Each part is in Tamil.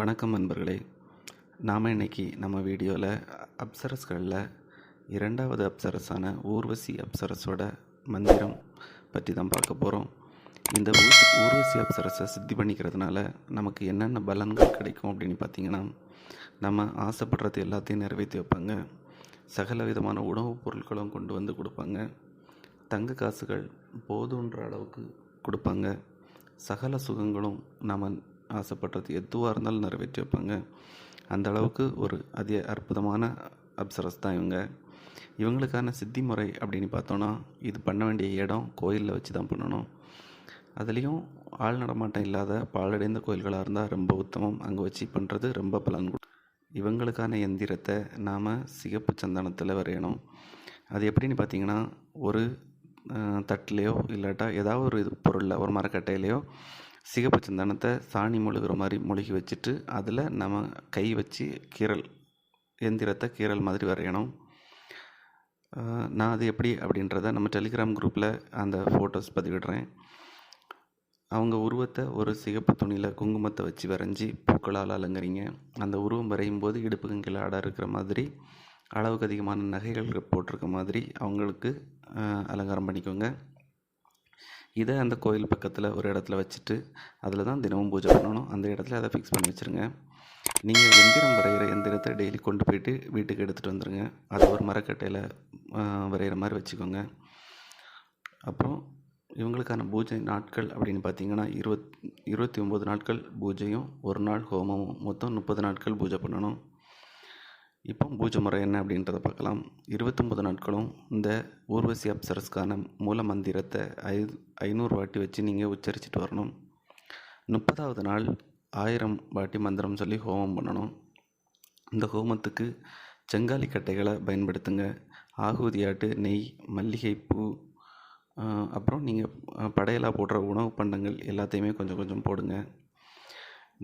வணக்கம் நண்பர்களே. நாம் இன்னைக்கு நம்ம வீடியோவில் அப்சரஸ்களில் இரண்டாவது அப்சரஸான ஊர்வசி அப்சரஸோட மந்திரம் பற்றி தான் பார்க்க போகிறோம் இந்த ஊர்வசி அப்சரஸை சித்தி பண்ணிக்கிறதுனால நமக்கு என்னென்ன பலன்கள் கிடைக்கும் அப்படின்னு பார்த்தீங்கன்னா நம்ம ஆசைப்படுறது எல்லாத்தையும் நிறைவேற்றி வைப்பாங்க. சகல விதமான உணவுப் பொருட்களும் கொண்டு வந்து கொடுப்பாங்க. தங்க காசுகள் போதுன்ற அளவுக்கு கொடுப்பாங்க. சகல சுகங்களும் நாம் ஆசைப்படுறது எதுவாக இருந்தாலும் நிறைவேற்றி வைப்பாங்க அந்த அளவுக்கு ஒரு அதி அற்புதமான அப்சரஸ் தான் இவங்க. இவங்களுக்கான சித்தி முறை அப்படின்னு பார்த்தோன்னா இது பண்ண வேண்டிய இடம் கோயிலில் வச்சு தான் பண்ணணும். அதுலேயும் ஆள் நடமாட்டம் இல்லாத பாழடைந்த கோயில்களாக இருந்தால் ரொம்ப உத்தமம். அங்கே வச்சு பண்ணுறது ரொம்ப பலன் இவங்களுக்கான எந்திரத்தை நாம் சிகப்பு சந்தனத்தில் வரையணும். அது எப்படின்னு பார்த்தீங்கன்னா ஒரு தட்டிலையோ இல்லாட்டா ஏதாவது ஒரு இது பொருளில் ஒரு மரக்கட்டையிலையோ சிகப்பு சந்தனத்தை சாணி மொழுகிற மாதிரி மொழுகி வச்சுட்டு அதில் நம்ம கை வச்சு கீறல் எந்திரத்தை கீறல் மாதிரி வரையணும். நான் அது எப்படி அப்படின்றத நம்ம டெலிகிராம் குரூப்பில் அந்த ஃபோட்டோஸ் பதிவிடுறேன். அவங்க உருவத்தை ஒரு சிகப்பு துணியில் குங்குமத்தை வச்சு வரைஞ்சி பூக்களால் அலங்கரிங்க. அந்த உருவம் வரையும் போது இடுப்புக்கும் கீழே அடை இருக்கிற மாதிரி அளவுக்கு அதிகமான நகைகள் போட்டிருக்க மாதிரி அவங்களுக்கு அலங்காரம் பண்ணிக்கோங்க. இதை அந்த கோயில் பக்கத்தில் ஒரு இடத்துல வச்சுட்டு அதில் தான் தினமும் பூஜை பண்ணணும். அந்த இடத்துல அதை ஃபிக்ஸ் பண்ணி வச்சுருங்க. நீங்கள் எந்திரம் வரைகிற எந்திரத்தை டெய்லி கொண்டு போயிட்டு வீட்டுக்கு எடுத்துகிட்டு வந்துடுங்க அதை ஒரு மரக்கட்டையில் வரைகிற மாதிரி வச்சுக்கோங்க. அப்புறம் இவங்களுக்கான பூஜை நாட்கள் அப்படின்னு பார்த்தீங்கன்னா இருபத் இருபத்தி ஒம்பது நாட்கள் பூஜையும் ஒரு நாள் ஹோமமும் மொத்தம் முப்பது நாட்கள் பூஜை பண்ணணும். இப்போ பூஜை முறை என்ன அப்படின்றத பார்க்கலாம். இருபத்தொம்பது நாட்களும் இந்த ஊர்வசி அப்சரஸ்க்கான மூல மந்திரத்தை ஐ ஐநூறு வாட்டி வச்சு நீங்கள் உச்சரிச்சுட்டு வரணும். முப்பதாவது நாள் ஆயிரம் வாட்டி மந்திரம் சொல்லி ஹோமம் பண்ணணும். இந்த ஹோமத்துக்கு செங்காலி கட்டைகளை பயன்படுத்துங்க. ஆகுதியாட்டு நெய் மல்லிகைப்பூ அப்புறம் நீங்கள் படையலாக போடுற உணவு பண்டங்கள் எல்லாத்தையுமே கொஞ்சம் கொஞ்சம் போடுங்க.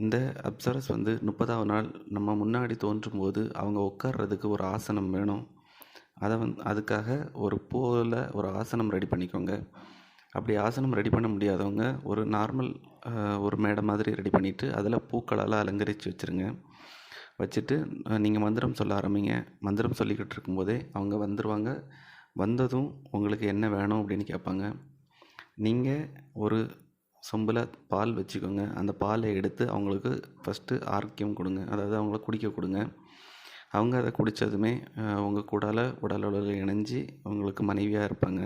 இந்த அப்சரஸ் வந்து முப்பதாவது நாள் நம்ம முன்னாடி தோன்றும் போது அவங்க உட்கார்றதுக்கு ஒரு ஆசனம் வேணும். அதை வந்து அதுக்காக ஒரு பூவில் ஒரு ஆசனம் ரெடி பண்ணிக்கோங்க. அப்படி ஆசனம் ரெடி பண்ண முடியாதவங்க ஒரு நார்மல் ஒரு மேடை மாதிரி ரெடி பண்ணிவிட்டு அதில் பூக்களால் அலங்கரித்து வச்சுருங்க. வச்சுட்டு நீங்கள் மந்திரம் சொல்ல ஆரம்பிங்க. மந்திரம் சொல்லிக்கிட்டு இருக்கும்போதே அவங்க வந்துடுவாங்க வந்ததும் உங்களுக்கு என்ன வேணும் அப்படின்னு கேட்பாங்க. நீங்கள் ஒரு சொம்பில் பால் வச்சுக்கோங்க. அந்த பாலை எடுத்து அவங்களுக்கு ஃபஸ்ட்டு ஆரோக்கியம் கொடுங்க. அதாவது அவங்கள குடிக்க கொடுங்க. அவங்க அதை குடித்ததுமே உங்கள் கூடால உடல் உடலுறவில் இணைஞ்சு அவங்களுக்கு மனைவியாக இருப்பாங்க.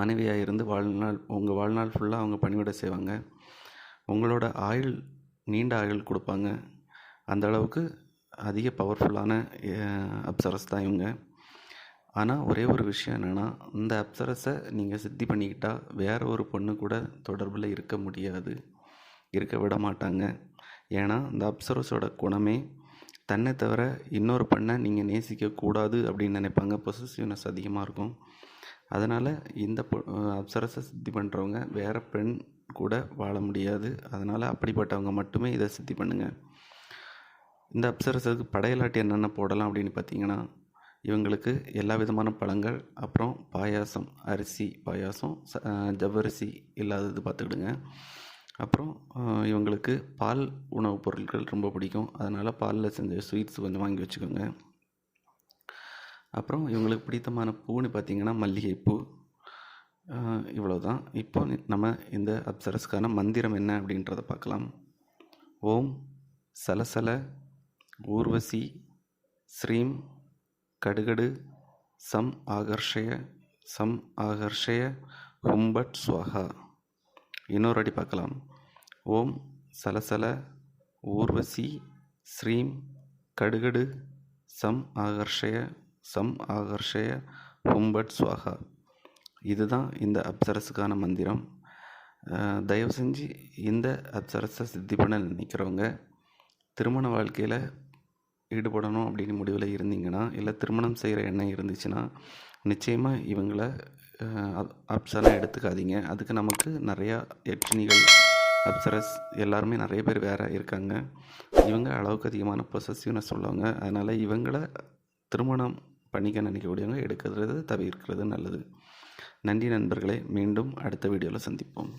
மனைவியாக இருந்து வாழ்நாள் உங்கள் வாழ்நாள் ஃபுல்லாக அவங்க பணிவிட செய்வாங்க. உங்களோட ஆயுள் நீண்ட ஆயுள் கொடுப்பாங்க. அந்த அளவுக்கு அதிக பவர்ஃபுல்லான அப்சரஸ் தான் இவங்க. ஆனால் ஒரே ஒரு விஷயம் என்னென்னா இந்த அப்சரஸை நீங்கள் சித்தி பண்ணிக்கிட்டால் வேற ஒரு பொண்ணு கூட தொடர்பில் இருக்க முடியாது. இருக்க விட மாட்டாங்க. ஏன்னா இந்த அப்சரஸோட குணமே தன்னை தவிர இன்னொரு பெண்ணை நீங்கள் நேசிக்கக்கூடாது அப்படின்னு நினைப்பாங்க. பொசிசிவ்னஸ் அதிகமாக இருக்கும். அதனால் இந்த பொ- அப்சரஸை சித்தி பண்ணுறவங்க வேற பெண் கூட வாழ முடியாது. அதனால் அப்படிப்பட்டவங்க மட்டுமே இதை சித்தி பண்ணுங்கள் இந்த அப்சரஸுக்கு படையலாட்டி என்னென்ன போடலாம் அப்படின்னு பார்த்தீங்கன்னா இவங்களுக்கு எல்லா விதமான பழங்கள் அப்புறம் பாயாசம் அரிசி பாயாசம் ச- ஜவ்வரிசி இல்லாதது பார்த்துக்கிடுங்க. அப்புறம் இவங்களுக்கு பால் உணவுப் பொருட்கள் ரொம்ப பிடிக்கும். அதனால் பாலில் செஞ்ச ஸ்வீட்ஸ் கொஞ்சம் வாங்கி வச்சுக்கோங்க. அப்புறம் இவங்களுக்கு பிடித்தமான பூன்னு பார்த்திங்கன்னா மல்லிகைப்பூ. இவ்வளோ தான் இப்போ நம்ம இந்த அப்சரஸ்க்கான மந்திரம் என்ன அப்படின்றத பார்க்கலாம். ஓம் சலசல ஊர்வசி ஸ்ரீம் கடுகடு சம் ஆகர்ஷய சம் ஆகர்ஷய ஹும்பட் ஸ்வஹா இன்னொரு அடி பார்க்கலாம். ஓம் சலசல ஊர்வசி ஸ்ரீம் கடுகடு சம் ஆகர்ஷய சம் ஆகர்ஷய ஹும்பட் ஸ்வாஹா இதுதான் இந்த அப்சரஸுக்கான மந்திரம். தயவு செஞ்சு இந்த அப்சரஸை சித்தி பண்ண நினைக்கிறவங்க திருமண வாழ்க்கையில் ஈடுபடணும் அப்படின்னு முடிவில் இருந்தீங்கன்னா இல்லை திருமணம் செய்கிற எண்ணம் இருந்துச்சுன்னா நிச்சயமாக இவங்கள அப்சராக எடுத்துக்காதீங்க. அதுக்கு நமக்கு நிறையா யட்சினிகள் அப்சரஸ் எல்லாருமே நிறைய பேர் வேற இருக்காங்க. இவங்க அளவுக்கு அதிகமான பொசசிவ்னஸ் உள்ளவங்க அதனால் இவங்களை திருமணம் பண்ணிக்க நினைக்கக்கூடியவங்க எடுக்கிறது தவிர்க்கிறது நல்லது. நன்றி நண்பர்களே. மீண்டும் அடுத்த வீடியோவில் சந்திப்போம்.